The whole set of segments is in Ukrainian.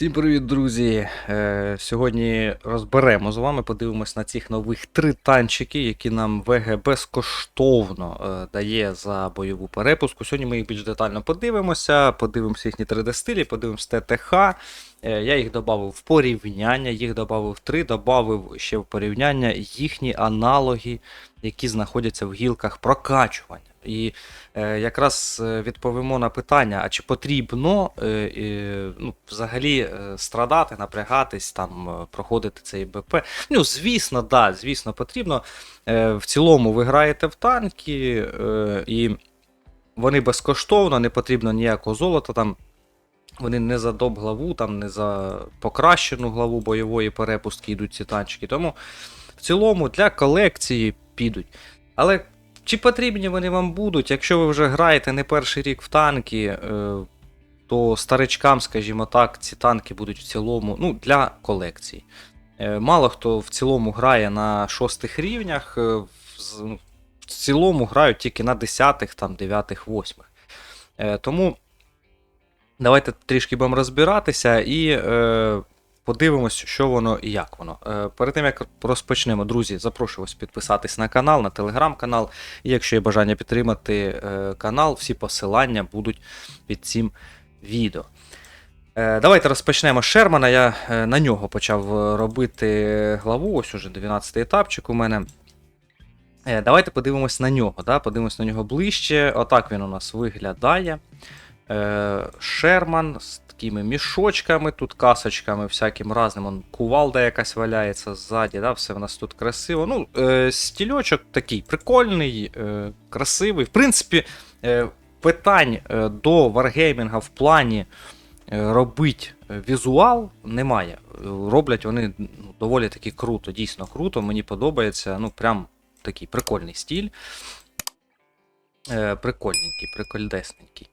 Всім привіт, друзі! Е, сьогодні розберемо з вами, подивимось на цих нових три танчики, які нам ВГ безкоштовно е, дає за бойову перепуску. Сьогодні ми їх більш детально подивимося, подивимося їхні 3D-стилі, подивимося ТТХ. Е, я їх додав в порівняння, їх додав три, додав ще в порівняння їхні аналоги, які знаходяться в гілках прокачування. І е, якраз е, відповімо на питання: а чи потрібно е, е, ну, взагалі е, страдати, напрягатись, там, е, проходити цей БП? Ну, звісно, да, звісно, потрібно. Е, в цілому ви граєте в танки, е, і вони безкоштовно, не потрібно ніякого золота. там. Вони не за доп главу, там не за покращену главу бойової перепустки йдуть ці танчики. Тому в цілому для колекції підуть. Але чи потрібні вони вам будуть? Якщо ви вже граєте не перший рік в танки, е, то старичкам, скажімо так, ці танки будуть в цілому ну, для колекції. Е, Мало хто в цілому грає на шостих рівнях, е, в ну, в цілому грають тільки на 10, там, 9, 8. Тому давайте трішки будемо розбиратися і подивимось, що воно і як воно. Е, перед тим як розпочнемо, друзі, запрошую вас підписатись на канал, на телеграм-канал. І якщо є бажання підтримати е, канал, всі посилання будуть під цим відео. Е, Давайте розпочнемо з Шермана. Я на нього почав робити главу. Ось уже 12-й етапчик у мене. Давайте подивимось на нього. Да? Подивимось на нього ближче. Отак він у нас виглядає. Шерман такими мішочками, тут касочками, всяким разним. Он, кувалда якась валяється ззаді, да? все в нас тут красиво. Ну, е, стільочок такий прикольний, е, красивий. В принципі, е, питань е, до варгеймінга в плані е, робить візуал немає. Роблять вони ну, доволі таки круто, дійсно круто. Мені подобається. Ну, прям такий прикольний стіль. Е, прикольненький, прикольдесненький.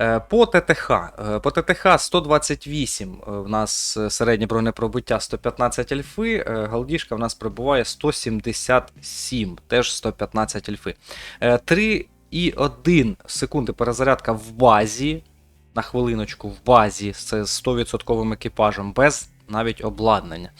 Е, По ТТХ. Е, По ТТХ 128 е, в нас середнє бронепробиття 115 альфи, галдішка в нас прибуває 177, теж 115 альфи. Е, 3,1 секунди перезарядка в базі. На хвилиночку в базі з 100% екіпажем, без навіть обладнання.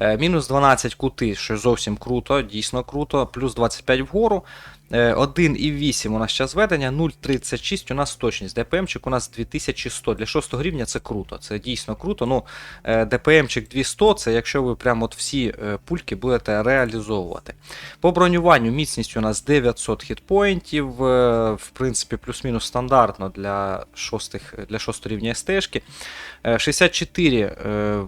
Е, Мінус 12 кути, що зовсім круто, дійсно круто, плюс 25 вгору. Е, 1,8 у нас час ведення, 0,36 у нас точність. ДПМчик у нас 2100. Для 6 рівня це круто, це дійсно круто. Ну, е, ДПМчик 200 це якщо ви прямо от всі е, пульки будете реалізовувати. По бронюванню міцність у нас 900 хітпоінтів, е, в принципі, плюс-мінус стандартно для 6, для 6 рівня. Е, 64 е,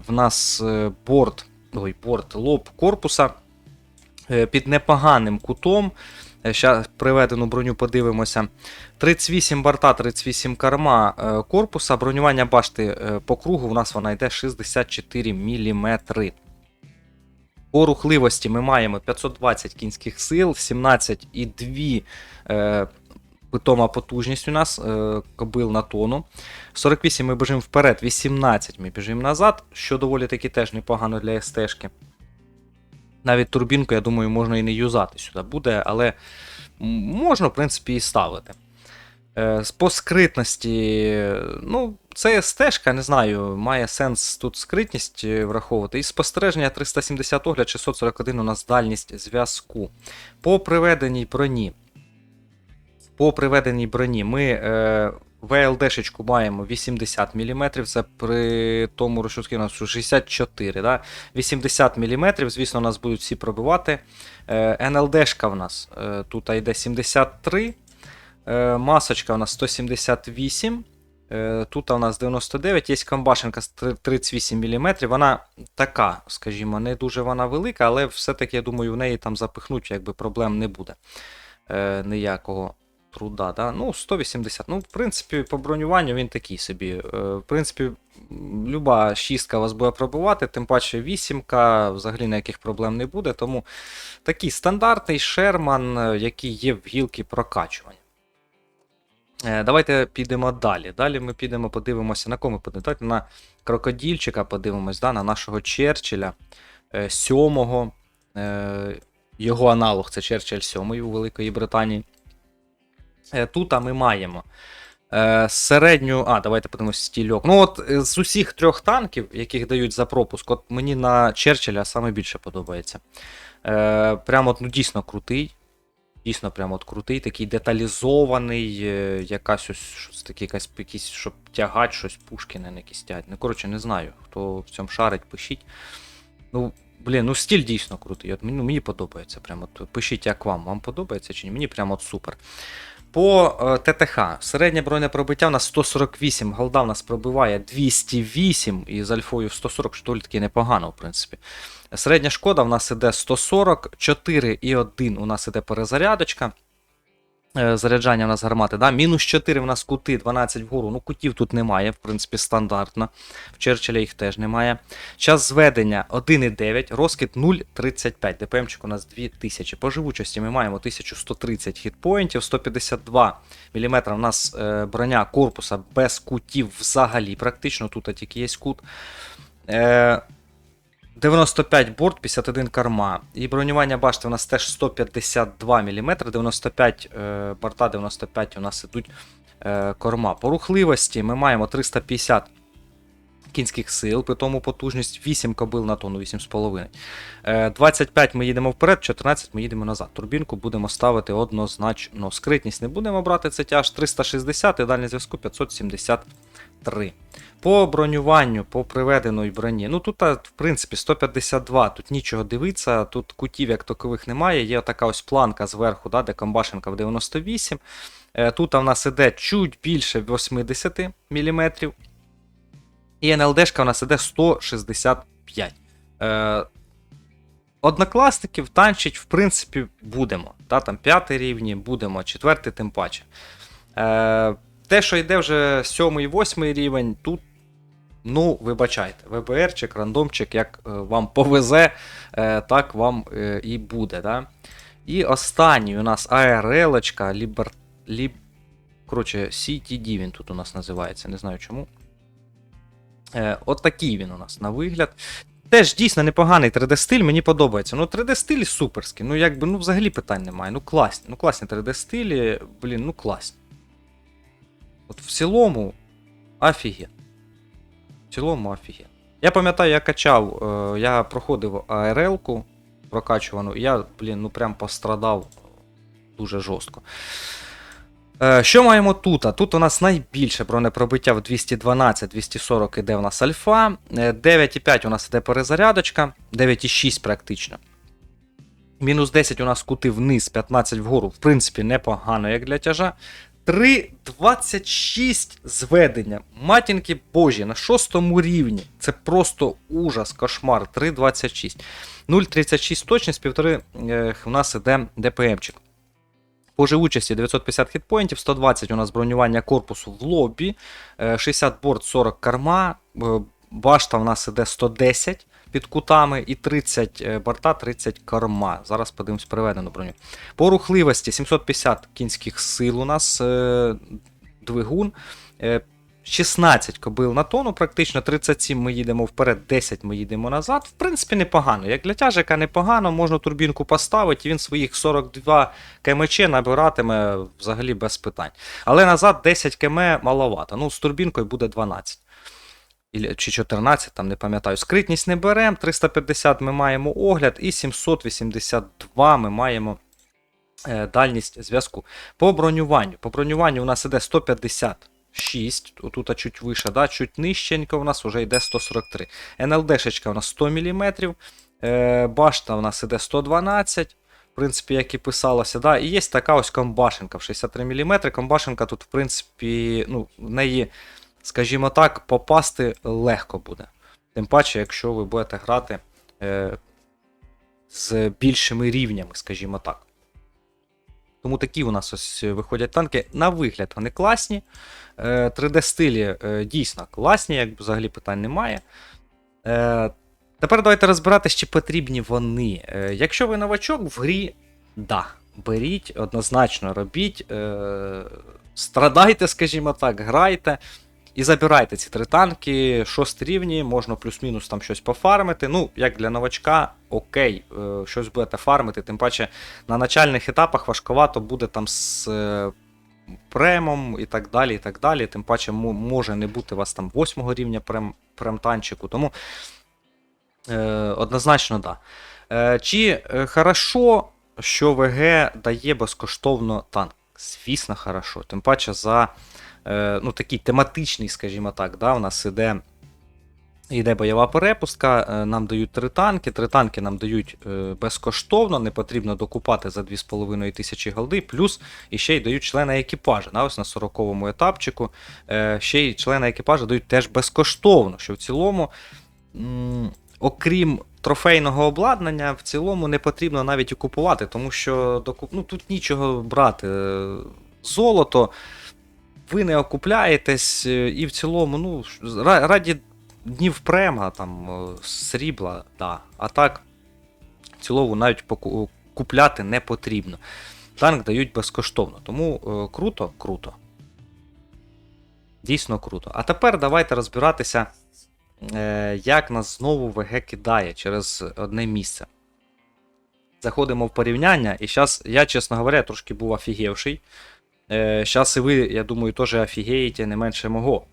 в нас е, борт, ой, борт, лоб корпуса е, під непоганим кутом. Зараз приведену броню подивимося. 38 борта, 38 корма е, корпуса. Бронювання башти е, по кругу у нас вона йде 64 мм. По рухливості ми маємо 520 кінських сил, 17,2 е, питома потужність у нас, е, кобил на тону. 48 ми біжимо вперед, 18 ми біжимо назад, що доволі таки теж непогано для СТшки. Навіть турбінку, я думаю, можна і не юзати сюди буде, але можна, в принципі, і ставити. Е, По скритності, ну, це стежка, не знаю, має сенс тут скритність е, враховувати. І спостереження 370 огляд, 641 у нас дальність зв'язку. По приведеній броні. По приведеній броні ми е, ВЛДшечку маємо 80 мм, це при тому, скільки у нас 64, да? 80 мм, звісно, нас будуть всі пробивати. Е, НЛДшка в нас е, тут йде 73, е, масочка у нас 178. Е, Тут у нас 99, є комбашенка з 38 мм. Вона така, скажімо, не дуже вона велика, але все-таки, я думаю, в неї там запихнуть, якби проблем не буде. Е, ніякого труда. Да? Ну, 180. Ну, в принципі, по бронюванню він такий собі. Е, в принципі, люба шістка вас буде пробивати, тим паче вісімка, взагалі ніяких проблем не буде. Тому такий стандартний Шерман, е, який є в гілки прокачування. Е, Давайте підемо далі. Далі ми підемо, подивимося, на подивимося. Давайте на крокодільчика подивимось, да, на нашого Черчилля сьомого. Його аналог це Черчилль 7 у Великої Британії. Е, Тут ми маємо Е, середню. А, давайте подивимось стільок. Ну, от е, з усіх трьох танків, яких дають за пропуск, от мені на Черчилля саме більше подобається. Е, прямо от, ну, дійсно крутий. Дійсно, прямо от крутий, такий деталізований, якась ось щось таке, якась якісь, щоб тягати щось, Пушкіни на якісь тягать. Ну, коротше, не знаю. Хто в цьому шарить, пишіть. Ну, блін, ну стиль дійсно крутий. От мені, ну, мені подобається. Прямо от, пишіть, як вам. Вам подобається чи ні? Мені прямо от супер. По е, ТТХ. Середнє бронне пробиття у нас 148, голда у нас пробиває 208 і з альфою 140, що таки непогано, в принципі. Середня шкода в нас іде 140, 4,1 у нас іде перезарядочка. Е, Заряджання у нас гармати, да? мінус 4 у нас кути, 12 вгору. Ну, кутів тут немає, в принципі, стандартно. В Черчилля їх теж немає. Час зведення 1,9, розкид 0,35. ДПМчик у нас 2000. По живучості ми маємо 1130 хітпоінтів, 152 мм у нас е, броня корпуса без кутів взагалі. Практично тут тільки є кут. Е, 95 борт, 51 корма. І бронювання башти у нас теж 152 мм, 95 е, борта, 95 у нас ідуть е, корма. По рухливості ми маємо 350 кінських сил, при тому потужність 8 кобил на тонну, 8,5. Е, 25 ми їдемо вперед, 14 ми їдемо назад. Турбінку будемо ставити однозначно. Скритність не будемо брати, це тяж 360 і дальний зв'язку 573. По бронюванню, по приведеної броні. Ну тут, в принципі, 152, тут нічого дивитися, тут кутів як такових немає. Є така ось планка зверху, да, де комбашенка в 98. Е, Тут в нас іде чуть більше 80 мм. І НЛДшка у нас іде 165. Е, Однокласників танчить, в принципі, будемо. Та, там п'ятий рівні, будемо, четвертий тим паче. Е, те, що йде вже сьомий, восьмий рівень, тут, ну, вибачайте, ВБРчик, рандомчик, як е, вам повезе, е, так вам е, і буде. Да? І останній у нас АРЛ, Лібер... Ліб... Коротше, CTD він тут у нас називається, не знаю чому. Е, от він у нас на вигляд. Теж дійсно непоганий 3D-стиль, мені подобається. Ну, 3D-стиль суперський. Ну, якби, ну, взагалі питань немає. Ну, класні. Ну, класні 3D-стилі, блін, ну класні. От в цілому, офігенно. В цілому офігенно. Я пам'ятаю, я качав, е, я проходив АРЛ-ку прокачувану, і я, блін, ну прям пострадав дуже жорстко. Е, Що маємо тут? Тут у нас найбільше бронепробиття в 212-240 іде у нас альфа. Е, 9,5 у нас іде перезарядочка, 9,6 практично. Мінус 10 у нас кути вниз, 15 вгору. В принципі, непогано, як для тяжа. 3,26 зведення. Матінки божі, на шостому рівні. Це просто ужас, кошмар. 3,26. 0,36 точність, півтори е, у нас іде ДПМчик. По живучості 950 хітпоінтів, 120 у нас бронювання корпусу в лобі, е, 60 борт, 40 карма, е, башта у нас іде 110 під кутами і 30 е, борта, 30 корма. Зараз подивимось переведену броню. По рухливості 750 кінських сил у нас е, двигун. Е, 16 кобил на тону, практично 37 ми їдемо вперед, 10 ми їдемо назад. В принципі, непогано. Як для тяжика непогано, можна турбінку поставити, він своїх 42 кмч набиратиме взагалі без питань. Але назад 10 км маловато. Ну, з турбінкою буде 12. Чи 14, там не пам'ятаю. Скритність не беремо, 350 ми маємо огляд, і 782 ми маємо е, дальність зв'язку. По бронюванню. По бронюванню у нас іде 156, тут чуть вище, да? чуть нижченько у нас вже йде 143. НЛДшечка у нас 100 мм, е, башта у нас іде 112 в принципі, як і писалося, да, і є така ось комбашенка в 63 мм. Комбашенка тут, в принципі, ну, в неї, скажімо так, попасти легко буде. Тим паче, якщо ви будете грати е, з більшими рівнями, скажімо так. Тому такі у нас ось виходять танки. На вигляд вони класні. Е, 3D-стилі е, дійсно класні, як взагалі питань немає. Е, Тепер давайте розбиратися, чи потрібні вони. Е, Якщо ви новачок в грі, да, беріть, однозначно робіть, е, страдайте, скажімо так, грайте і забирайте ці три танки. Шості рівні, можна плюс-мінус там щось пофармити. Ну, як для новачка, окей, е, щось будете фармити, тим паче на начальних етапах важковато буде там з е, премом і так далі. і так далі. Тим паче може не бути вас там 8 рівня прем, премтанчику. Тому е, однозначно да. Е, чи е, хорошо, що ВГ дає безкоштовно танк? Звісно, хорошо. Тим паче за ну, такий тематичний, скажімо так, да, у нас іде. Йде бойова перепустка, е, нам дають три танки. Три танки нам дають е, безкоштовно, не потрібно докупати за 2,5 тисячі голди, плюс і ще й дають члена екіпажа. Да, ось на 40-му етапчику. Е, ще й члена екіпажа дають теж безкоштовно, що в цілому, окрім трофейного обладнання, в цілому не потрібно навіть і купувати, тому що ну, тут нічого брати. Е, Золото, ви не окупляєтесь, е, і в цілому, ну, раді днів према, там, е, срібла, да. А так, в цілому навіть купляти не потрібно. Танк дають безкоштовно. Тому е, круто, круто. Дійсно круто. А тепер давайте розбиратися, е, як нас знову ВГ кидає через одне місце. Заходимо в порівняння, і зараз, я, чесно говоря, трошки був офігівший. Е, Зараз і ви, я думаю, теж офігієте не менше мого.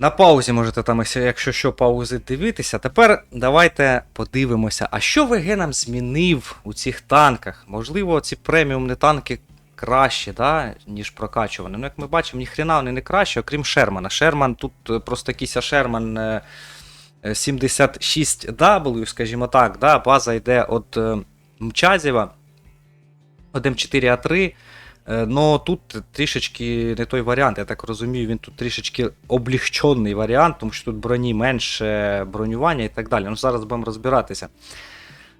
На паузі можете там, якщо- що, паузи дивитися. Тепер давайте подивимося, а що ВГ нам змінив у цих танках? Можливо, ці преміумні танки кращі, да, ніж прокачувані. Ну, як ми бачимо, ніхрена вони не краще, окрім Шермана. Шерман тут е, просто якийсь Шерман е, е, 76W, скажімо так, да, база йде від е, Мчазєва. 1.4А3. Е, Но тут трішечки не той варіант, я так розумію, він тут трішечки облігчений варіант, тому що тут броні менше бронювання і так далі. Ну, зараз будемо розбиратися.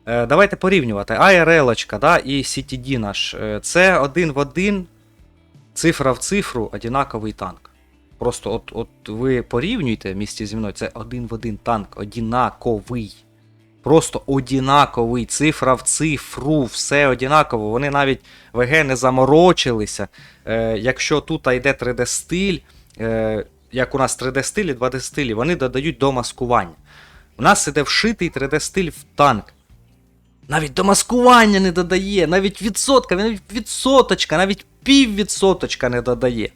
Е, Давайте порівнювати. ARL да, і CTD наш. Е, Це один в один, цифра в цифру, одинаковий танк. Просто от, от ви порівнюєте місті зі мною, це один в один танк, одинаковий. Просто одинаковий, цифра в цифру, все одинаково. Вони навіть ВГ не заморочилися. Е, якщо тут йде 3D-стиль, е, як у нас 3D-стиль і 2D-стилі, вони додають до маскування. У нас іде вшитий 3D-стиль в танк. Навіть до маскування не додає, навіть відсотка, навіть відсоточка, навіть піввідсоточка не додає.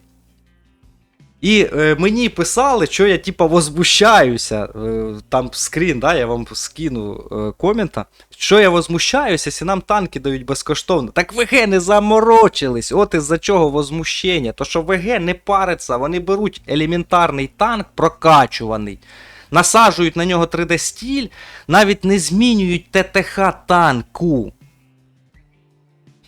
І е, мені писали, що я типа возмущаюся. Е, там скрін, да, я вам скину е, комента. Що я возмущаюся, якщо нам танки дають безкоштовно. Так ВГ не заморочились. От із-за чого возмущення. То що ВГ не париться, вони беруть елементарний танк, прокачуваний, насаджують на нього 3D-стіль, навіть не змінюють ТТХ танку.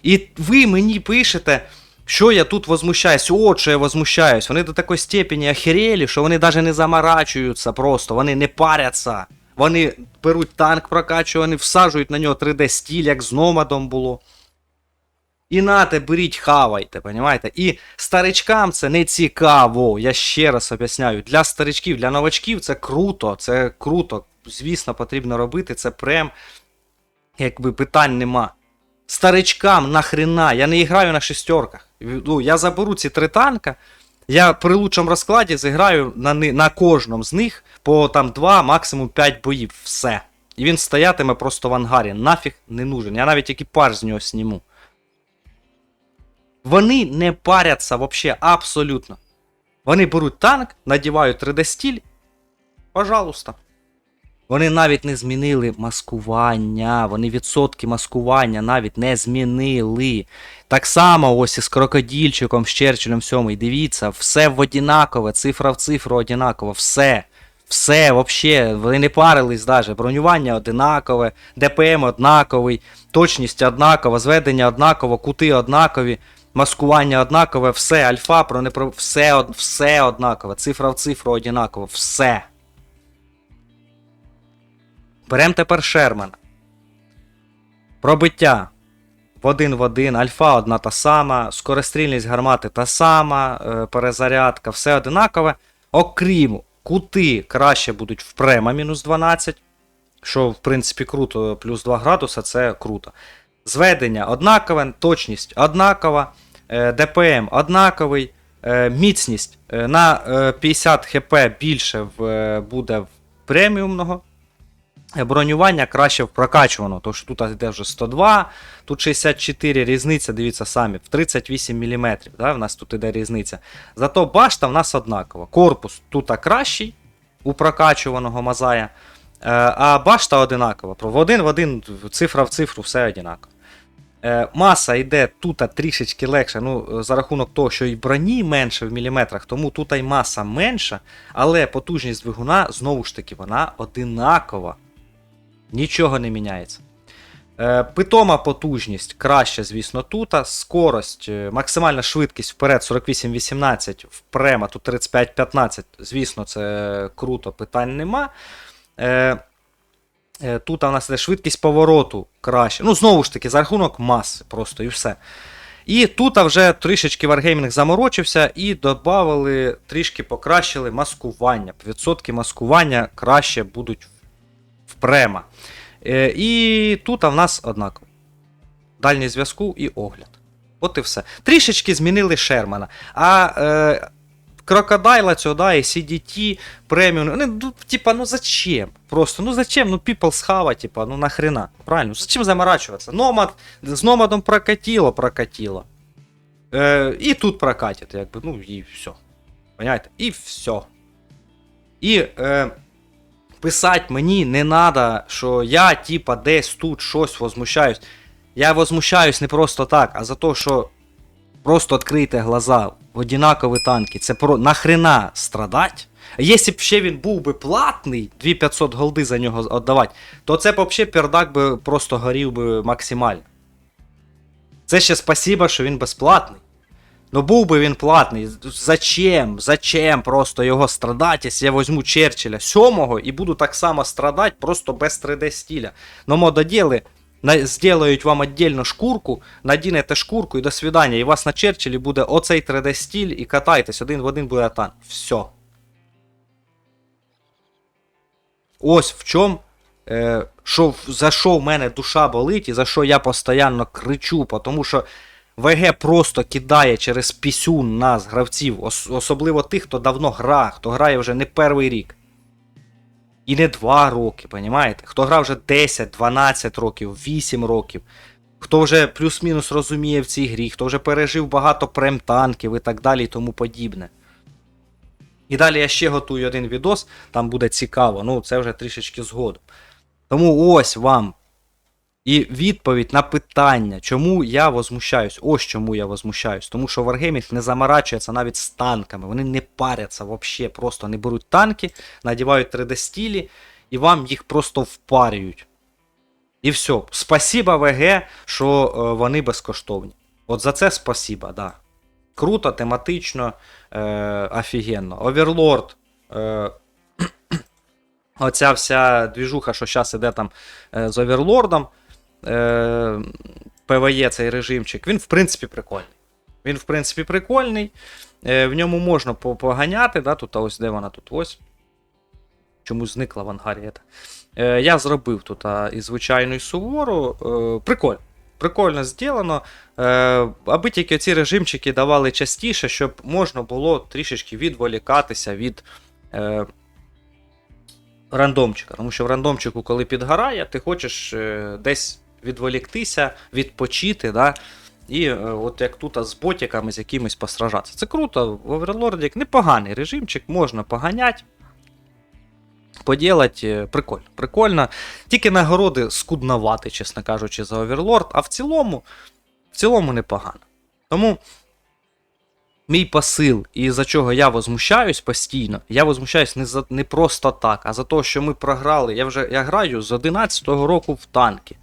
І ви мені пишете. Що я тут возмущаюсь? От що я возмущаюсь. Вони до такої степені охерели, що вони навіть не заморачуються просто, вони не паряться. Вони беруть танк прокачуваний, всаджують на нього 3D стіль, як з номадом було. І нате, беріть, хавайте, понімаєте? І старичкам це не цікаво. Я ще раз об'ясняю. Для старичків, для новачків це круто, це круто. Звісно, потрібно робити, це прям, якби питань нема. Старичкам нахрена, я не граю на шестерках. Ну, я заберу ці три танка. Я при лучшому розкладі зіграю на, на кожному з них по там 2, максимум 5 боїв. Все. І він стоятиме просто в ангарі. Нафіг не нужен. Я навіть екіпаж з нього сніму. Вони не паряться взагалі, абсолютно. Вони беруть танк, надівають 3D-стіль. Пожалуйста. Вони навіть не змінили маскування, вони відсотки маскування навіть не змінили. Так само ось із крокодільчиком, з Черчиллем всьому. І дивіться, все в одинакове, цифра в цифру одинакова, все. Все, вообще, вони не парились даже. Бронювання одинакове, ДПМ однаковий, точність однакова, зведення однаково, кути однакові, маскування однакове, все, альфа, про не все, все однакове, цифра в цифру одинаково, все. Берем тепер Шермана. Пробиття. В один в один, альфа одна та сама, скорострільність гармати та сама, е, перезарядка, все одинакове. Окрім кути краще будуть в према мінус 12, що в принципі круто, плюс 2 градуса це круто. Зведення однакове, точність однакова, е, ДПМ однаковий, е, міцність на е, 50 хп більше буде в преміумного. Бронювання краще в прокачувано, тому що тут йде вже 102, тут 64 різниця, дивіться самі, в 38 мм. Да, в нас тут іде різниця. Зато башта в нас однакова. Корпус тут кращий у прокачуваного Мазая, е, а башта одинакова. В один в один, цифра в цифру, все одинаково. Е, Маса йде тут трішечки легше, ну, за рахунок того, що і броні менше в міліметрах, тому тут і маса менша, але потужність двигуна знову ж таки вона одинакова. Нічого не міняється. Е, питома потужність краще, звісно, тут. Скорость, е, максимальна швидкість вперед 48-18, впрема тут 35-15. Звісно, це круто, питань нема. Е, тут у нас іде швидкість повороту краще. Ну, знову ж таки, за рахунок маси, просто і все. І тут вже трішечки Wargaming заморочився і додали, трішки покращили маскування. Відсотки маскування краще будуть впрема. Е, і тут а в нас однаково. Дальній зв'язку і огляд. От і все. Трішечки змінили Шермана. А е, крокодайла цього, да, і CDT, преміум. Ну, ну, типа, ну зачем? Просто, ну зачем? Ну, people схава, типа, ну нахрена. Правильно? Зачем заморачиваться? Номад, з номадом прокатило, прокатило. Е, і тут прокатить, якби, ну і все. Понимаєте? І все. І е, писати мені не треба, що я, типа, десь тут щось возмущаюсь. Я возмущаюсь не просто так, а за те, що просто відкрийте глаза в одинакові танки. Це про нахрена страдать. Якщо б ще він був би платний, 2500 голди за нього віддавати, то це б взагалі пердак би просто горів би максимально. Це ще спасибо, що він безплатний. Ну був би він платний. Зачем? Зачем просто його страдати, якщо я візьму Черчилля 7 і буду так само страдати, просто без 3D стиля. Но мододіли на, сделають вам віддільну шкурку, надінете шкурку і до свидання. І у вас на Черчиллі буде оцей 3D стиль і катайтесь, один в один буде танк. Все. Ось в чому. Е, що, за що в мене душа болить і за що я постійно кричу, тому що ВГ просто кидає через пісюн нас, гравців, ос- особливо тих, хто давно грає, хто грає вже не перший рік. І не 2 роки, понімаєте? Хто грав вже 10, 12 років, 8 років, хто вже плюс-мінус розуміє в цій грі, хто вже пережив багато прем-танків і так далі і тому подібне. І далі я ще готую один відос, там буде цікаво, ну це вже трішечки згодом. Тому ось вам і відповідь на питання, чому я возмущаюсь. Ось чому я возмущаюсь. Тому що Wargaming не заморачується навіть з танками. Вони не паряться взагалі, просто не беруть танки, надівають 3D стілі і вам їх просто впарюють. І все. Спасіба ВГ, що е, вони безкоштовні. От за це спасіба, да. Круто, тематично, е, офігенно. Оверлорд. Е, оця вся двіжуха, що зараз іде там е, з Оверлордом. Е, ПВЕ цей режимчик, він в принципі прикольний. Він, в принципі, прикольний. Е, в ньому можна по- поганяти. Да? Тут ось де вона тут ось. Чомусь зникла в ангарі. Е, я зробив тут а, і звичайну і сувору. Е, прикольно. Прикольно зроблено. Е, аби тільки ці режимчики давали частіше, щоб можна було трішечки відволікатися від е, рандомчика. Тому що в рандомчику, коли підгорає, ти хочеш е, десь відволіктися, відпочити. Да? І е, от як тут з ботиками, з якимись постражатися. Це круто, в Overlord непоганий режимчик, можна поганяти. Поділати е, прикольно. Прикольно. Тільки нагороди скудновати, чесно кажучи, за Overlord, а в цілому, в цілому непогано. Тому мій посил, і за чого я возмущаюсь постійно, я возмущаюсь не, за, не просто так, а за те, що ми програли. Я вже я граю з 11-го року в танки.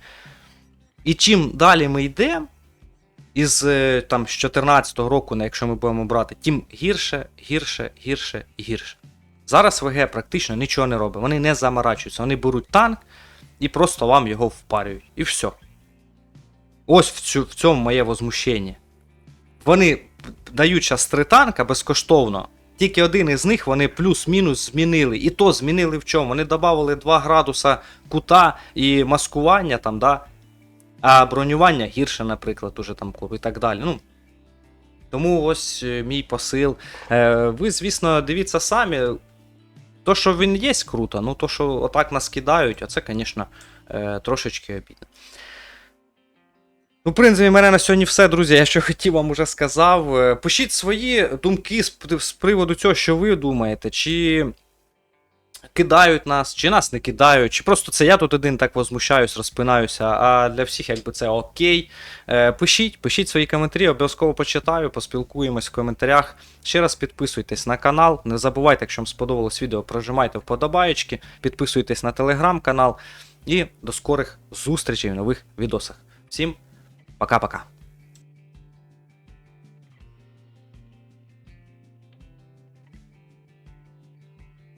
І чим далі ми йдемо, із е, там, з 14-го року, ну, якщо ми будемо брати, тим гірше, гірше, гірше і гірше. Зараз ВГ практично нічого не робить. Вони не заморачуються, вони беруть танк і просто вам його впарюють. І все. Ось в, цю, в цьому моє возмущення. Вони дають зараз три танка безкоштовно. Тільки один із них вони плюс-мінус змінили. І то змінили в чому? Вони додали 2 градуса кута і маскування там, да? А бронювання гірше, наприклад, уже там і так далі. Ну, тому ось е, мій посил. Е, ви, звісно, дивіться самі. То, що він є, круто, ну то, що отак нас кидають, оце, звісно, е, трошечки обідно. Ну, в принципі, в мене на сьогодні все, друзі. Я що хотів вам уже сказав. Е, Пишіть свої думки з приводу цього, що ви думаєте, чи кидають нас, чи нас не кидають, чи просто це я тут один так возмущаюсь, розпинаюся, а для всіх якби це окей. Е, Пишіть, пишіть свої коментарі, обов'язково почитаю, поспілкуємось в коментарях. Ще раз підписуйтесь на канал. Не забувайте, якщо вам сподобалось відео, прожимайте вподобаєчки, підписуйтесь на телеграм-канал. І до скорих зустрічей в нових відосах. Всім пока-пока.